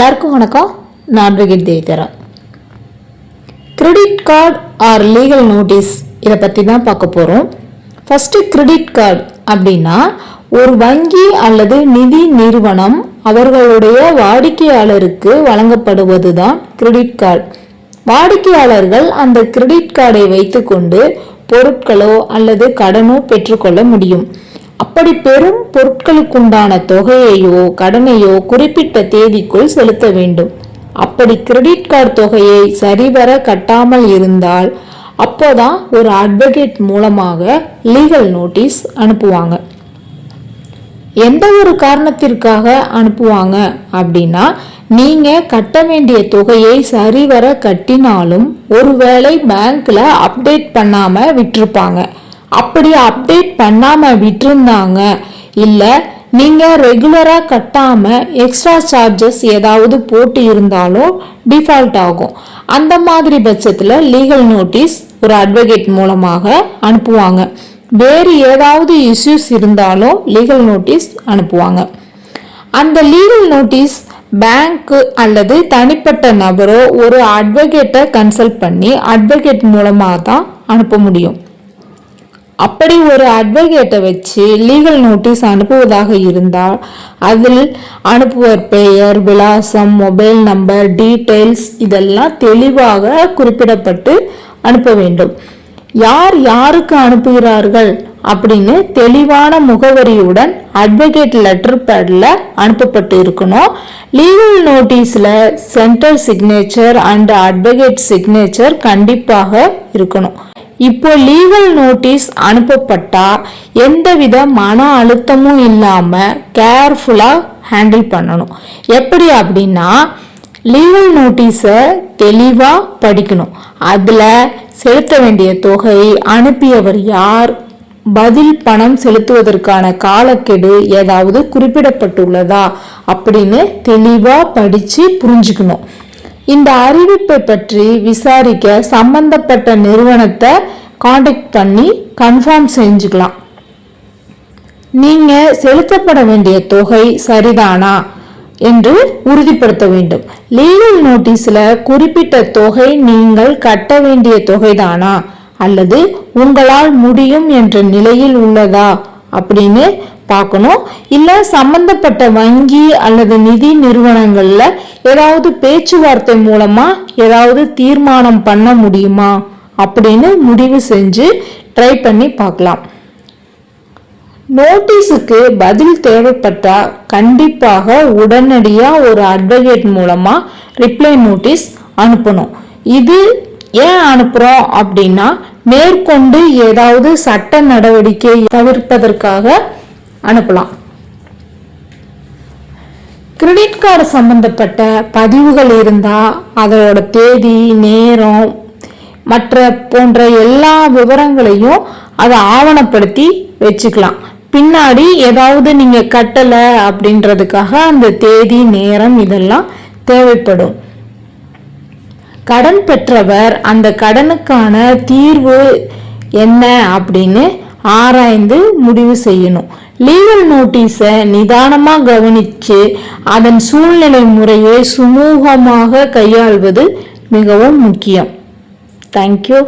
எல்லாருக்கும் வணக்கம். நான் பிரிகிட் தேவிதரா. Credit card or legal notice இதை பற்றி தான் பார்க்க போகிறோம் ஃபஸ்ட்டு கிரெடிட் கார்டு அப்படின்னா ஒரு வங்கி அல்லது நிதி நிறுவனம் அவர்களுடைய வாடிக்கையாளருக்கு வழங்கப்படுவது தான் கிரெடிட் கார்டு வாடிக்கையாளர்கள் அந்த கிரெடிட் கார்டை வைத்துக்கொண்டு பொருட்களோ அல்லது கடனோ பெற்றுக்கொள்ள முடியும். அப்படி பெறும் பொருட்களுக்குண்டான தொகையையோ கடனையோ குறிப்பிட்ட தேதிக்குள் செலுத்த வேண்டும். அப்படி கிரெடிட் கார்டு தொகையை சரிவர கட்டாமல் இருந்தால் அப்போதான் ஒரு அட்வொகேட் மூலமாக லீகல் நோட்டீஸ் அனுப்புவாங்க. எந்த ஒரு காரணத்திற்காக அனுப்புவாங்க அப்படின்னா நீங்க கட்ட வேண்டிய தொகையை சரிவர கட்டினாலும் ஒருவேளை பேங்க்ல அப்டேட் பண்ணாம விட்டிருப்பாங்க. அப்படி அப்டேட் பண்ணாமல் விட்டுருந்தாங்க. இல்லை நீங்கள் ரெகுலராக கட்டாமல் எக்ஸ்ட்ரா சார்ஜஸ் ஏதாவது போட்டு இருந்தாலும் டிஃபால்ட் ஆகும். அந்த மாதிரி பட்சத்தில் லீகல் நோட்டீஸ் ஒரு அட்வொகேட் மூலமாக அனுப்புவாங்க. வேறு ஏதாவது இஷ்யூஸ் இருந்தாலும் லீகல் நோட்டீஸ் அனுப்புவாங்க. அந்த லீகல் நோட்டீஸ் பேங்க்கு அல்லது தனிப்பட்ட நபரோ ஒரு அட்வொகேட்டை கன்சல்ட் பண்ணி அட்வொகேட் மூலமாக தான் அனுப்ப முடியும். அப்படி ஒரு அட்வொகேட்டை வச்சு லீகல் நோட்டீஸ் அனுப்புவதாக இருந்தால் அதில் அனுப்புவர் பெயர் விலாசம் மொபைல் நம்பர் டீட்டெயில்ஸ் இதெல்லாம் தெளிவாக குறிப்பிடப்பட்டு அனுப்ப வேண்டும். யார் யாருக்கு அனுப்புகிறார்கள் அப்படின்னு தெளிவான முகவரியுடன் அட்வொகேட் லெட்டர் பேடில் அனுப்பப்பட்டு இருக்கணும். Legal நோட்டீஸில் sender signature and advocate signature கண்டிப்பாக இருக்கணும். இப்போ லீகல் நோட்டீஸ் அனுப்பப்பட்டா எந்தவித மன அழுத்தமும் இல்லாம கேர்ஃபுல்லா ஹேண்டில் பண்ணணும். எப்படி அப்படின்னா லீகல் நோட்டீஸை தெளிவா படிக்கணும். அதுல செலுத்த வேண்டிய தொகை அனுப்பியவர் யார் பதில் பணம் செலுத்துவதற்கான காலக்கெடு ஏதாவது குறிப்பிடப்பட்டுள்ளதா அப்படின்னு தெளிவா படிச்சு புரிஞ்சுக்கணும். இந்த அறிவிப்பை பற்றி விசாரிக்க சம்பந்தப்பட்ட நிறுவனத்தை காண்டாக்ட் பண்ணி கன்ஃபார்ம் செஞ்சுக்கலாம். நீங்க செலுத்தப்பட வேண்டிய தொகை சரிதானா என்று உறுதிப்படுத்த வேண்டும். லீகல் நோட்டீஸ்ல குறிப்பிட்ட தொகை நீங்கள் கட்ட வேண்டிய தொகைதானா? அல்லது உங்களால் முடியும் என்ற நிலையில் உள்ளதா? அப்படின்னு பார்க்கணும். இல்லை சம்பந்தப்பட்ட வங்கி அல்லது நிதி நிறுவனங்களில் ஏதாவது பேச்சுவார்த்தை மூலமா ஏதாவது தீர்மானம் பண்ண முடியுமா? அப்படின்னு முடிவு செஞ்சு ட்ரை பண்ணி பார்க்கலாம். நோட்டீஸுக்கு பதில் தேவைப்பட்டால் கண்டிப்பாக உடனடியாக ஒரு அட்வொகேட் மூலமாக ரிப்ளை நோட்டீஸ் அனுப்பணும். இது ஏன் அனுப்புகிறோம் அப்படின்னா மேற்கொண்டு ஏதாவது சட்ட நடவடிக்கை தவிர்ப்பதற்காக அனுப்பலாம். கிரெடிட் கார்டு சம்பந்தப்பட்ட பதிவுகள் இருந்தால் அதோட தேதி நேரம் மற்ற போன்ற எல்லா விவரங்களையும் அதை ஆவணப்படுத்தி வச்சுக்கலாம். பின்னாடி ஏதாவது நீங்கள் கட்டலை அப்படின்றதுக்காக அந்த தேதி நேரம் இதெல்லாம் தேவைப்படும். கடன் பெற்றவர் அந்த கடனுக்கான தீர்வு என்ன அப்படின்னு ஆராய்ந்து முடிவு செய்யணும். லீகல் நோட்டீஸை நிதானமாக கவனிச்சு அதன் சூழ்நிலை முறையை சுமூகமாக கையாள்வது மிகவும் முக்கியம். தேங்க்யூ